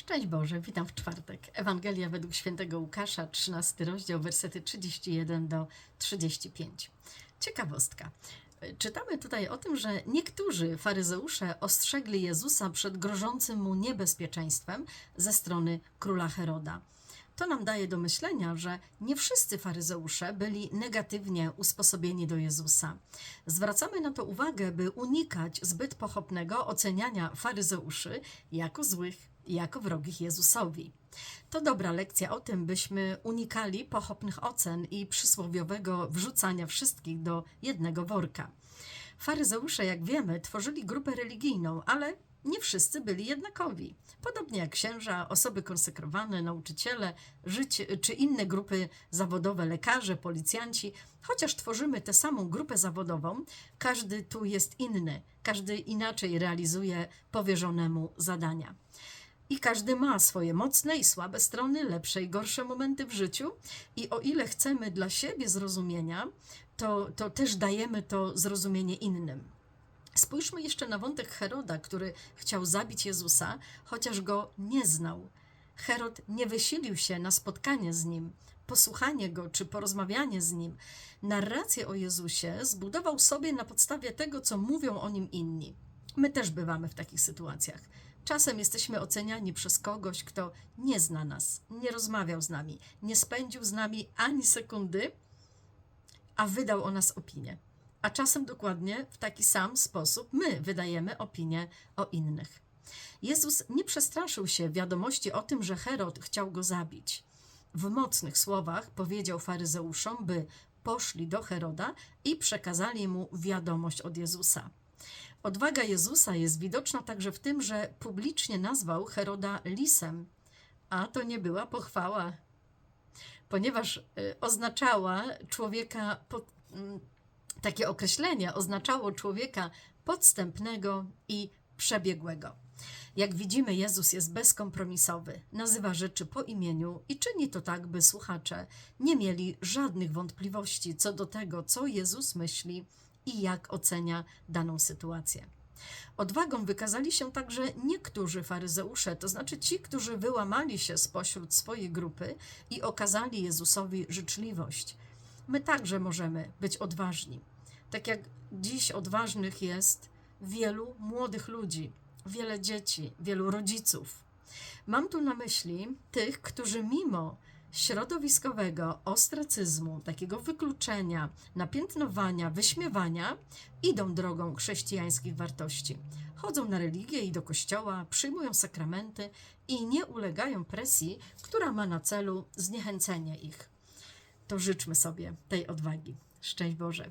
Szczęść Boże, witam w czwartek. Ewangelia według świętego Łukasza, 13 rozdział, wersety 31 do 35. Ciekawostka. Czytamy tutaj o tym, że niektórzy faryzeusze ostrzegli Jezusa przed grożącym mu niebezpieczeństwem ze strony króla Heroda. To nam daje do myślenia, że nie wszyscy faryzeusze byli negatywnie usposobieni do Jezusa. Zwracamy na to uwagę, by unikać zbyt pochopnego oceniania faryzeuszy jako złych, jako wrogich Jezusowi. To dobra lekcja o tym, byśmy unikali pochopnych ocen i przysłowiowego wrzucania wszystkich do jednego worka. Faryzeusze, jak wiemy, tworzyli grupę religijną, ale nie wszyscy byli jednakowi. Podobnie jak księża, osoby konsekrowane, nauczyciele, żyć, czy inne grupy zawodowe, lekarze, policjanci, chociaż tworzymy tę samą grupę zawodową, każdy tu jest inny, każdy inaczej realizuje powierzonemu zadania. I każdy ma swoje mocne i słabe strony, lepsze i gorsze momenty w życiu. I o ile chcemy dla siebie zrozumienia, to, to też dajemy to zrozumienie innym. Spójrzmy jeszcze na wątek Heroda, który chciał zabić Jezusa, chociaż go nie znał. Herod nie wysilił się na spotkanie z nim, posłuchanie go czy porozmawianie z nim. Narrację o Jezusie zbudował sobie na podstawie tego, co mówią o nim inni. My też bywamy w takich sytuacjach. Czasem jesteśmy oceniani przez kogoś, kto nie zna nas, nie rozmawiał z nami, nie spędził z nami ani sekundy, a wydał o nas opinię. A czasem dokładnie w taki sam sposób my wydajemy opinię o innych. Jezus nie przestraszył się wiadomości o tym, że Herod chciał go zabić. W mocnych słowach powiedział faryzeuszom, by poszli do Heroda i przekazali mu wiadomość od Jezusa. Odwaga Jezusa jest widoczna także w tym, że publicznie nazwał Heroda lisem, a to nie była pochwała, ponieważ y, oznaczała człowieka, pod, mm, takie określenie oznaczało człowieka podstępnego i przebiegłego. Jak widzimy, Jezus jest bezkompromisowy, nazywa rzeczy po imieniu i czyni to tak, by słuchacze nie mieli żadnych wątpliwości co do tego, co Jezus myśli i jak ocenia daną sytuację. Odwagą wykazali się także niektórzy faryzeusze, to znaczy ci, którzy wyłamali się spośród swojej grupy i okazali Jezusowi życzliwość. My także możemy być odważni. Tak jak dziś odważnych jest wielu młodych ludzi, wiele dzieci, wielu rodziców. Mam tu na myśli tych, którzy mimo środowiskowego ostracyzmu, takiego wykluczenia, napiętnowania, wyśmiewania, idą drogą chrześcijańskich wartości. Chodzą na religię i do kościoła, przyjmują sakramenty i nie ulegają presji, która ma na celu zniechęcenie ich. To życzmy sobie tej odwagi. Szczęść Boże.